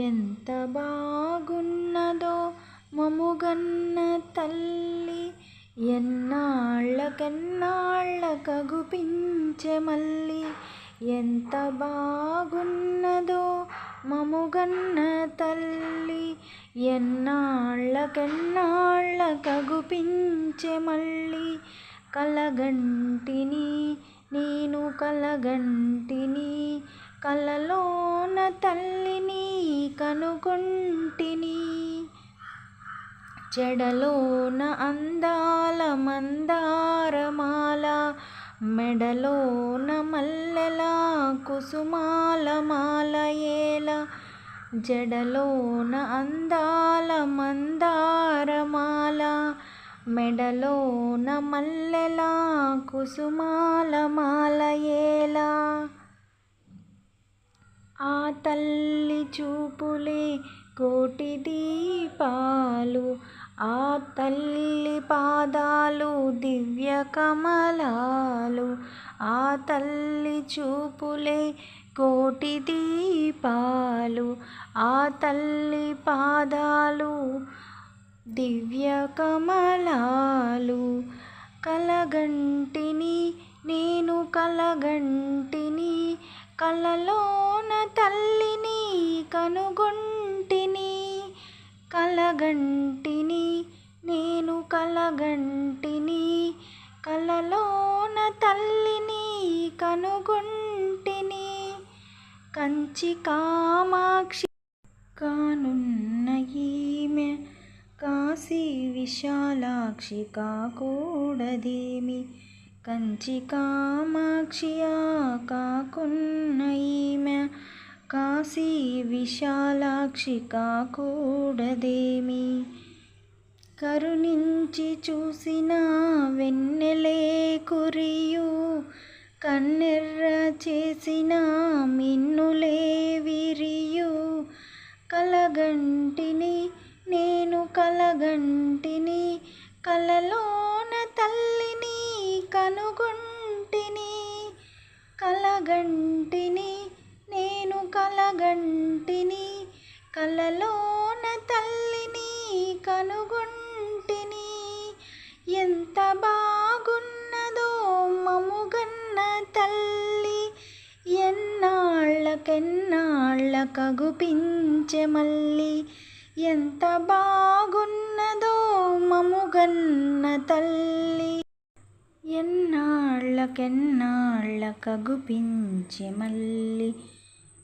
ఎంత బాగున్నదో మముగన్న తల్లి ఎన్నాళ్ళకెన్నాళ్ళకగుపించె మళ్ళీ ఎంత బాగున్నదో మముగన్న తల్లి ఎన్నాళ్ళకెన్నాళ్ళకగుపించె మళ్ళీ కలగంటిని నేను కలగంటిని కలలోన తల్లిని కనుగొంటిని. జడలోన అందాల మందారమాల మెడలోన మల్లెల కుసుమాల మాలయేల జడలోన అందాల మందారమాల మెడలోన మల్లెల కుసుమాల మాలయేలా ఆ తల్లి చూపులే కోటి దీపాలు ఆ తల్లి పాదాలు దివ్య కమలాలు ఆ తల్లి చూపులే కోటి దీపాలు ఆ తల్లి పాదాలు దివ్య కమలాలు. కలగంటిని నేను కలగంటిని కలలో తల్లిని కనుగొంటిని కలగంటిని నేను కలగంటిని కలలోన తల్లిని కనుగొంటిని కంచి కామాక్షి కానున్న ఈమె కాశీ విశాలాక్షి కాకూడదేమి కంచి కామాక్షియా కాకున్న ఈమె కాశీ విశాలాక్షి కాకూడదేమి కరుణించి చూసిన వెన్నెలే కురియు కన్నెర్ర చేసిన మిన్నులే విరియు. కలగంటిని నేను కలగంటిని కలలోన తల్లిని కనుగొంటిని. కలగంటి కలగంటిని కలలోన తల్లిని కనుగొంటిని. ఎంత బాగున్నదో మముగన్న తల్లి ఎన్నాళ్ళకెన్నాళ్ళకగుపించె మళ్ళీ ఎంత బాగున్నదో మముగన్న తల్లి ఎన్నాళ్ళకెన్నాళ్ళకగుపించె మళ్ళీ